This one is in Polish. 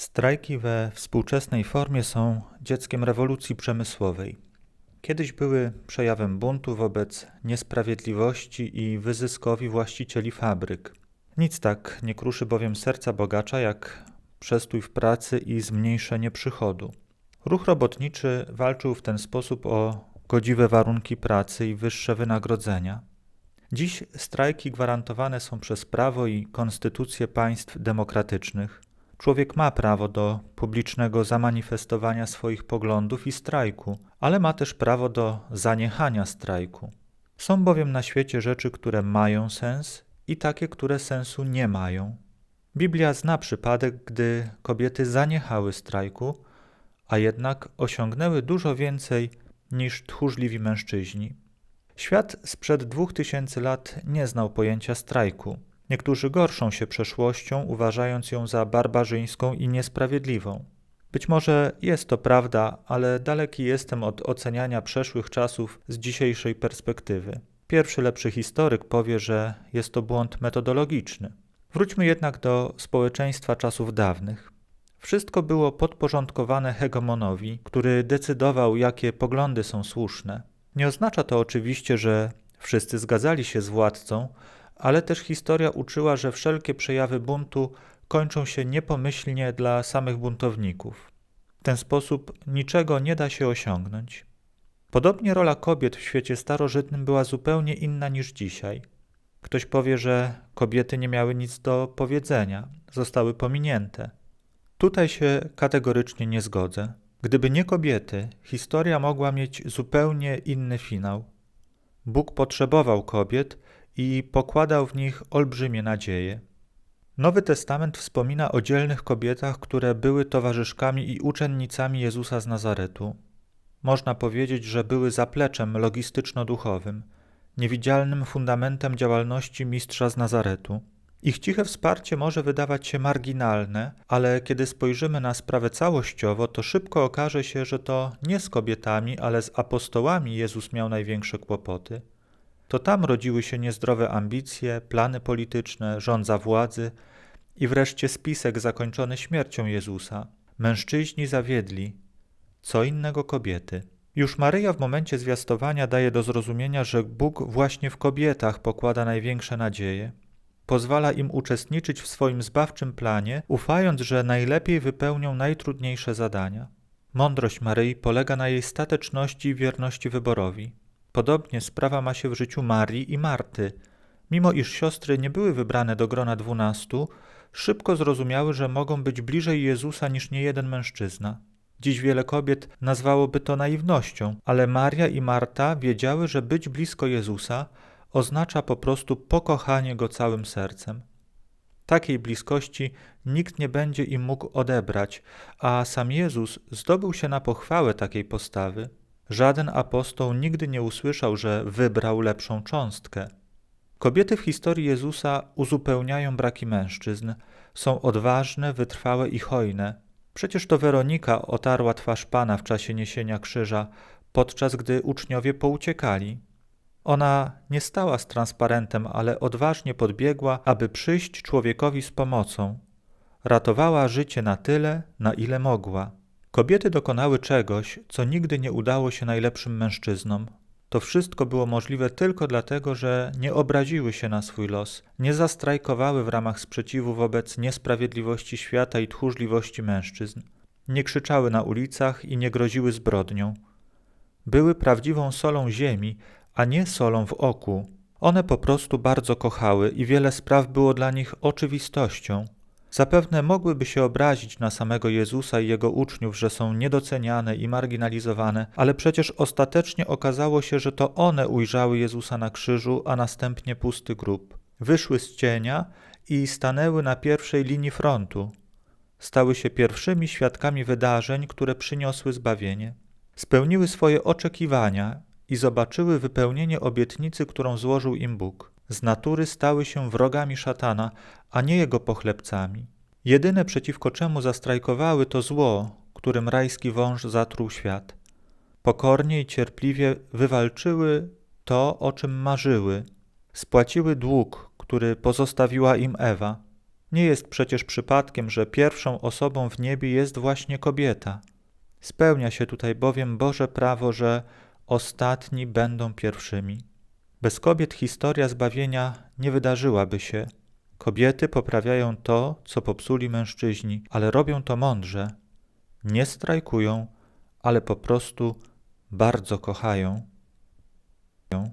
Strajki we współczesnej formie są dzieckiem rewolucji przemysłowej. Kiedyś były przejawem buntu wobec niesprawiedliwości i wyzyskowi właścicieli fabryk. Nic tak nie kruszy bowiem serca bogacza jak przestój w pracy i zmniejszenie przychodu. Ruch robotniczy walczył w ten sposób o godziwe warunki pracy i wyższe wynagrodzenia. Dziś strajki gwarantowane są przez prawo i konstytucje państw demokratycznych. Człowiek ma prawo do publicznego zamanifestowania swoich poglądów i strajku, ale ma też prawo do zaniechania strajku. Są bowiem na świecie rzeczy, które mają sens i takie, które sensu nie mają. Biblia zna przypadek, gdy kobiety zaniechały strajku, a jednak osiągnęły dużo więcej niż tchórzliwi mężczyźni. Świat sprzed dwóch tysięcy lat nie znał pojęcia strajku. Niektórzy gorszą się przeszłością, uważając ją za barbarzyńską i niesprawiedliwą. Być może jest to prawda, ale daleki jestem od oceniania przeszłych czasów z dzisiejszej perspektywy. Pierwszy lepszy historyk powie, że jest to błąd metodologiczny. Wróćmy jednak do społeczeństwa czasów dawnych. Wszystko było podporządkowane hegemonowi, który decydował, jakie poglądy są słuszne. Nie oznacza to oczywiście, że wszyscy zgadzali się z władcą, ale też historia uczyła, że wszelkie przejawy buntu kończą się niepomyślnie dla samych buntowników. W ten sposób niczego nie da się osiągnąć. Podobnie rola kobiet w świecie starożytnym była zupełnie inna niż dzisiaj. Ktoś powie, że kobiety nie miały nic do powiedzenia, zostały pominięte. Tutaj się kategorycznie nie zgodzę. Gdyby nie kobiety, historia mogła mieć zupełnie inny finał. Bóg potrzebował kobiet i pokładał w nich olbrzymie nadzieje. Nowy Testament wspomina o dzielnych kobietach, które były towarzyszkami i uczennicami Jezusa z Nazaretu. Można powiedzieć, że były zapleczem logistyczno-duchowym, niewidzialnym fundamentem działalności mistrza z Nazaretu. Ich ciche wsparcie może wydawać się marginalne, ale kiedy spojrzymy na sprawę całościowo, to szybko okaże się, że to nie z kobietami, ale z apostołami Jezus miał największe kłopoty. To tam rodziły się niezdrowe ambicje, plany polityczne, rządza władzy i wreszcie spisek zakończony śmiercią Jezusa. Mężczyźni zawiedli, co innego kobiety. Już Maryja w momencie zwiastowania daje do zrozumienia, że Bóg właśnie w kobietach pokłada największe nadzieje. Pozwala im uczestniczyć w swoim zbawczym planie, ufając, że najlepiej wypełnią najtrudniejsze zadania. Mądrość Maryi polega na jej stateczności i wierności wyborowi. Podobnie sprawa ma się w życiu Marii i Marty. Mimo iż siostry nie były wybrane do grona dwunastu, szybko zrozumiały, że mogą być bliżej Jezusa niż niejeden mężczyzna. Dziś wiele kobiet nazwałoby to naiwnością, ale Maria i Marta wiedziały, że być blisko Jezusa oznacza po prostu pokochanie Go całym sercem. Takiej bliskości nikt nie będzie im mógł odebrać, a sam Jezus zdobył się na pochwałę takiej postawy. Żaden apostoł nigdy nie usłyszał, że wybrał lepszą cząstkę. Kobiety w historii Jezusa uzupełniają braki mężczyzn, są odważne, wytrwałe i hojne. Przecież to Weronika otarła twarz Pana w czasie niesienia krzyża, podczas gdy uczniowie pouciekali. Ona nie stała z transparentem, ale odważnie podbiegła, aby przyjść człowiekowi z pomocą. Ratowała życie na tyle, na ile mogła. Kobiety dokonały czegoś, co nigdy nie udało się najlepszym mężczyznom. To wszystko było możliwe tylko dlatego, że nie obraziły się na swój los, nie zastrajkowały w ramach sprzeciwu wobec niesprawiedliwości świata i tchórzliwości mężczyzn, nie krzyczały na ulicach i nie groziły zbrodnią. Były prawdziwą solą ziemi, a nie solą w oku. One po prostu bardzo kochały i wiele spraw było dla nich oczywistością. Zapewne mogłyby się obrazić na samego Jezusa i jego uczniów, że są niedoceniane i marginalizowane, ale przecież ostatecznie okazało się, że to one ujrzały Jezusa na krzyżu, a następnie pusty grób. Wyszły z cienia i stanęły na pierwszej linii frontu. Stały się pierwszymi świadkami wydarzeń, które przyniosły zbawienie. Spełniły swoje oczekiwania i zobaczyły wypełnienie obietnicy, którą złożył im Bóg. Z natury stały się wrogami szatana, a nie jego pochlebcami. Jedyne przeciwko czemu zastrajkowały to zło, którym rajski wąż zatruł świat. Pokornie i cierpliwie wywalczyły to, o czym marzyły, spłaciły dług, który pozostawiła im Ewa. Nie jest przecież przypadkiem, że pierwszą osobą w niebie jest właśnie kobieta. Spełnia się tutaj bowiem Boże prawo, że ostatni będą pierwszymi. Bez kobiet historia zbawienia nie wydarzyłaby się. Kobiety poprawiają to, co popsuli mężczyźni, ale robią to mądrze. Nie strajkują, ale po prostu bardzo kochają.